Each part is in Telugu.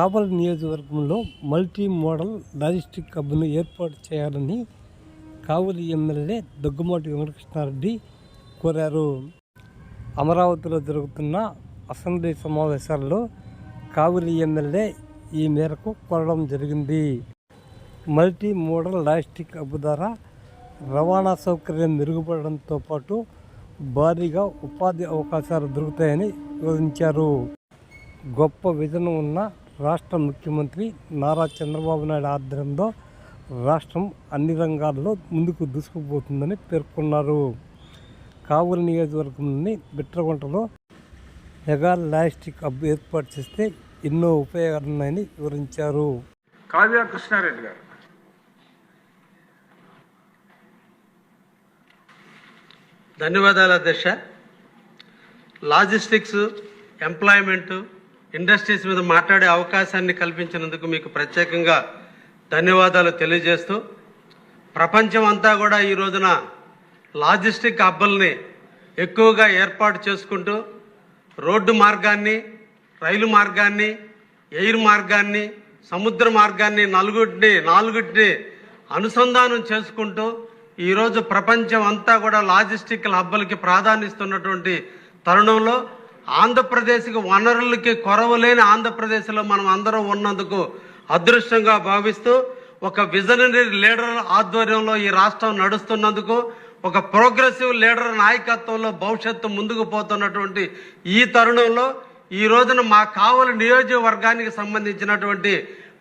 కావలి నియోజకవర్గంలో మల్టీ మోడల్ లాజిస్టిక్ హబ్ను ఏర్పాటు చేయాలని కావలి ఎమ్మెల్యే దగ్గుమాటి వెంకటకృష్ణారెడ్డి కోరారు. అమరావతిలో జరుగుతున్న అసెంబ్లీ సమావేశాల్లో కావలి ఎమ్మెల్యే ఈ మేరకు కోరడం జరిగింది. మల్టీ మోడల్ లాజిస్టిక్ హబ్ ద్వారా రవాణా సౌకర్యం మెరుగుపడడంతో పాటు భారీగా ఉపాధి అవకాశాలు దొరుకుతాయని వివరించారు. గొప్ప విజన్ ఉన్న రాష్ట్ర ముఖ్యమంత్రి నారా చంద్రబాబు నాయుడు ఆధ్వర్యంలో రాష్ట్రం అన్ని రంగాల్లో ముందుకు దూసుకుపోతుందని పేర్కొన్నారు. కావలి నియోజకవర్గంలోని బిట్రగుంటలో మెగా లాజిస్టిక్ హబ్ ఏర్పాటు చేస్తే ఎన్నో ఉపయోగాలు ఉన్నాయని వివరించారు. కావ్య కృష్ణారెడ్డి గారు. ధన్యవాదాలు అధ్యక్ష. లాజిస్టిక్స్ ఎంప్లాయ్మెంట్ ఇండస్ట్రీస్ మీద మాట్లాడే అవకాశాన్ని కల్పించినందుకు మీకు ప్రత్యేకంగా ధన్యవాదాలు తెలియజేస్తూ ప్రపంచం అంతా కూడా ఈ రోజున లాజిస్టిక్ హబ్బల్ని ఎక్కువగా ఏర్పాటు చేసుకుంటూ రోడ్డు మార్గాన్ని రైలు మార్గాన్ని ఎయిర్ మార్గాన్ని సముద్ర మార్గాన్ని నలుగుటిని నాలుగుటిని అనుసంధానం చేసుకుంటూ ఈరోజు ప్రపంచం అంతా కూడా లాజిస్టిక్ హబ్బలకి ప్రాధాన్యస్తున్నటువంటి తరుణంలో ఆంధ్రప్రదేశ్కి వనరులకి కొరవ లేని ఆంధ్రప్రదేశ్లో మనం అందరం ఉన్నందుకు అదృష్టంగా భావిస్తూ ఒక విజనరీ లీడర్ ఆధ్వర్యంలో ఈ రాష్ట్రం నడుస్తున్నందుకు ఒక ప్రోగ్రెసివ్ లీడర్ నాయకత్వంలో భవిష్యత్తు ముందుకు పోతున్నటువంటి ఈ తరుణంలో ఈ రోజున మా కావలి నియోజకవర్గానికి సంబంధించినటువంటి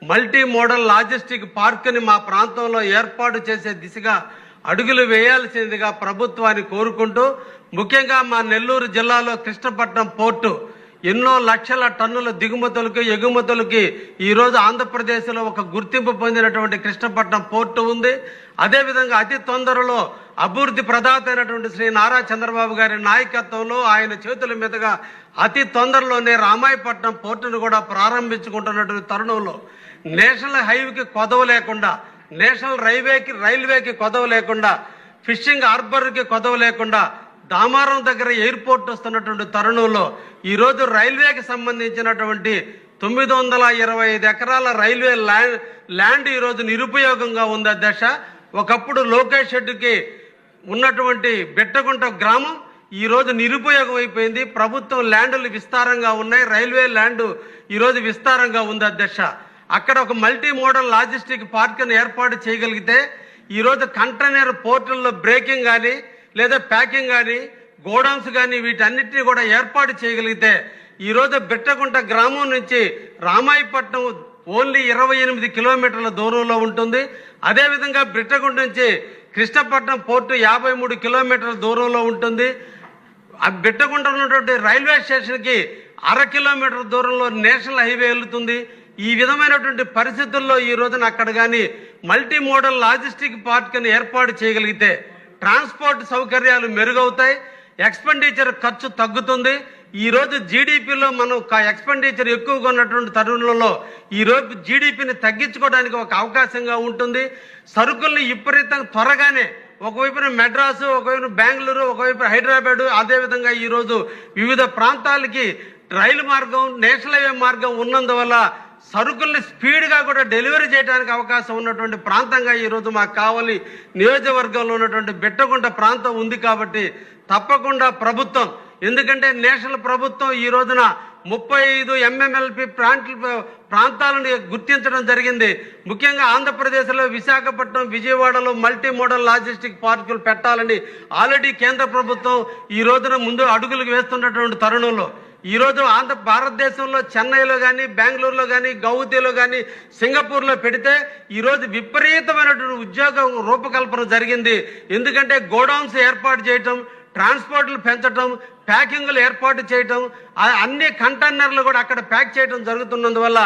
మల్టీ మోడల్ లాజిస్టిక్ పార్క్ని మా ప్రాంతంలో ఏర్పాటు చేసే దిశగా అడుగులు వేయాల్సిందిగా ప్రభుత్వాన్ని కోరుకుంటూ ముఖ్యంగా మా నెల్లూరు జిల్లాలో కృష్ణపట్నం పోర్టు ఎన్నో లక్షల టన్నుల దిగుమతులకి ఎగుమతులకి ఈరోజు ఆంధ్రప్రదేశ్లో ఒక గుర్తింపు పొందినటువంటి కృష్ణపట్నం పోర్టు ఉంది. అదేవిధంగా అతి తొందరలో అభివృద్ధి ప్రదాత అయినటువంటి శ్రీ నారా చంద్రబాబు గారి నాయకత్వంలో ఆయన చేతుల మీదుగా అతి తొందరలోనే రామాయపట్నం పోర్టును కూడా ప్రారంభించుకుంటున్నటువంటి తరుణంలో నేషనల్ హైవేకి కొదవ లేకుండా నేషనల్ రైల్వేకి రైల్వేకి కొదవ లేకుండా ఫిషింగ్ హార్బర్కి కొదవ లేకుండా దామారం దగ్గర ఎయిర్పోర్ట్ వస్తున్నటువంటి తరుణంలో ఈరోజు రైల్వేకి సంబంధించినటువంటి తొమ్మిది వందల ఇరవై ఐదు ఎకరాల రైల్వే ల్యాండ్ ల్యాండ్ ఈరోజు నిరుపయోగంగా ఉంది దశ ఒకప్పుడు లోకేష్ షెడ్డుకి ఉన్నటువంటి బెట్టగుంట గ్రామం ఈరోజు నిరుపయోగం అయిపోయింది. ప్రభుత్వం ల్యాండ్లు విస్తారంగా ఉన్నాయి. రైల్వే ల్యాండ్ ఈరోజు విస్తారంగా ఉంది అధ్యక్ష. అక్కడ ఒక మల్టీ మోడల్ లాజిస్టిక్ పార్క్ను ఏర్పాటు చేయగలిగితే ఈరోజు కంటైనర్ పోర్టుల్లో బ్రేకింగ్ కానీ లేదా ప్యాకింగ్ కానీ గోడౌన్స్ కానీ వీటన్నిటిని కూడా ఏర్పాటు చేయగలిగితే ఈరోజు బిట్టగుంట గ్రామం నుంచి రామాయపట్నం ఓన్లీ ఇరవై ఎనిమిది కిలోమీటర్ల దూరంలో ఉంటుంది. అదేవిధంగా బిట్టకుంట నుంచి కృష్ణపట్నం పోర్టు యాభై మూడు కిలోమీటర్ల దూరంలో ఉంటుంది. ఆ బిట్టకుంట ఉన్నటువంటి రైల్వే స్టేషన్కి అర కిలోమీటర్ దూరంలో నేషనల్ హైవే వెళ్తుంది. ఈ విధమైనటువంటి పరిస్థితుల్లో ఈ రోజున అక్కడ కానీ మల్టీ మోడల్ లాజిస్టిక్ పార్క్ని ఏర్పాటు చేయగలిగితే ట్రాన్స్పోర్ట్ సౌకర్యాలు మెరుగవుతాయి ఎక్స్పెండిచర్ ఖర్చు తగ్గుతుంది. ఈరోజు జీడిపిలో మనం ఎక్స్పెండిచర్ ఎక్కువగా ఉన్నటువంటి తరుణంలో ఈ రోజు జీడిపిని తగ్గించుకోవడానికి ఒక అవకాశంగా ఉంటుంది. సరుకుల్ని విపరీతంగా త్వరగానే ఒకవైపున మెడ్రాసు ఒకవైపున బెంగళూరు ఒకవైపు హైదరాబాదు అదేవిధంగా ఈరోజు వివిధ ప్రాంతాలకి రైలు మార్గం నేషనల్ హైవే మార్గం ఉన్నందువల్ల సరుకుల్ని స్పీడ్గా కూడా డెలివరీ చేయడానికి అవకాశం ఉన్నటువంటి ప్రాంతంగా ఈరోజు మాకు కావాలి నియోజకవర్గంలో ఉన్నటువంటి బిట్టగుంట ప్రాంతం ఉంది కాబట్టి తప్పకుండా ప్రభుత్వం ఎందుకంటే నేషనల్ ప్రభుత్వం ఈ రోజున ముప్పై ఐదు ఎంఎంఎల్పి ప్రాంత ప్రాంతాలను గుర్తించడం జరిగింది. ముఖ్యంగా ఆంధ్రప్రదేశ్లో విశాఖపట్నం విజయవాడలో మల్టీ మోడల్ లాజిస్టిక్ పార్కులు పెట్టాలని ఆల్రెడీ కేంద్ర ప్రభుత్వం ఈ రోజున ముందు అడుగులు వేస్తున్నటువంటి తరుణంలో. ఈరోజు ఆంధ్ర భారతదేశంలో చెన్నైలో కానీ బెంగళూరులో కానీ గౌహతిలో కానీ సింగపూర్లో పెడితే ఈరోజు విపరీతమైనటువంటి ఉద్యోగ రూపకల్పన జరిగింది. ఎందుకంటే గోడౌన్స్ ఏర్పాటు చేయటం ట్రాన్స్పోర్ట్లు పెంచడం ప్యాకింగ్లు ఏర్పాటు చేయటం అన్ని కంటైనర్లు కూడా అక్కడ ప్యాక్ చేయడం జరుగుతున్నందువల్ల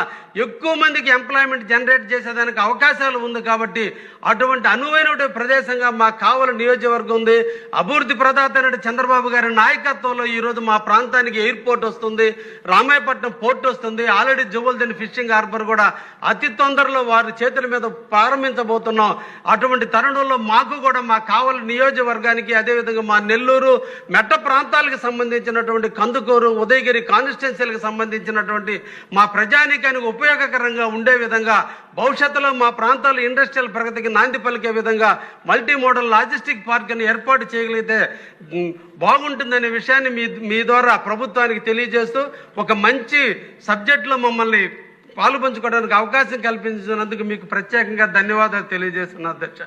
ఎక్కువ మందికి ఎంప్లాయ్మెంట్ జనరేట్ చేసేదానికి అవకాశాలు ఉంది కాబట్టి అటువంటి అనువైన ప్రదేశంగా మా కావలి నియోజకవర్గం ఉంది. అభివృద్ధి ప్రదాత చంద్రబాబు గారి నాయకత్వంలో ఈరోజు మా ప్రాంతానికి ఎయిర్పోర్ట్ వస్తుంది. రామాయపట్నం పోర్ట్ వస్తుంది. ఆల్రెడీ జువల్దిన్ ఫిషింగ్ హార్బర్ కూడా అతి తొందరలో వారి చేతుల మీద ప్రారంభించబోతున్నాం. అటువంటి తరుణంలో మాకు కూడా మా కావలి నియోజకవర్గానికి అదేవిధంగా మా నెల్లూరు మెట్ట ప్రాంతాలకు సంబంధించినటువంటి కందుకూరు ఉదయ మంగళగిరి కాన్స్టిట్యున్సీలకు సంబంధించినటువంటి మా ప్రజానీకానికి ఉపయోగకరంగా ఉండే విధంగా భవిష్యత్తులో మా ప్రాంతాల ఇండస్ట్రియల్ ప్రగతికి నాంది పలికే విధంగా మల్టీ మోడల్ లాజిస్టిక్ పార్క్ని ఏర్పాటు చేయగలిగితే బాగుంటుందనే విషయాన్ని మీ మీ ద్వారా ప్రభుత్వానికి తెలియజేస్తూ ఒక మంచి సబ్జెక్టులో మమ్మల్ని పాలు పంచుకోవడానికి అవకాశం కల్పించినందుకు మీకు ప్రత్యేకంగా ధన్యవాదాలు తెలియజేస్తున్నా అధ్యక్ష.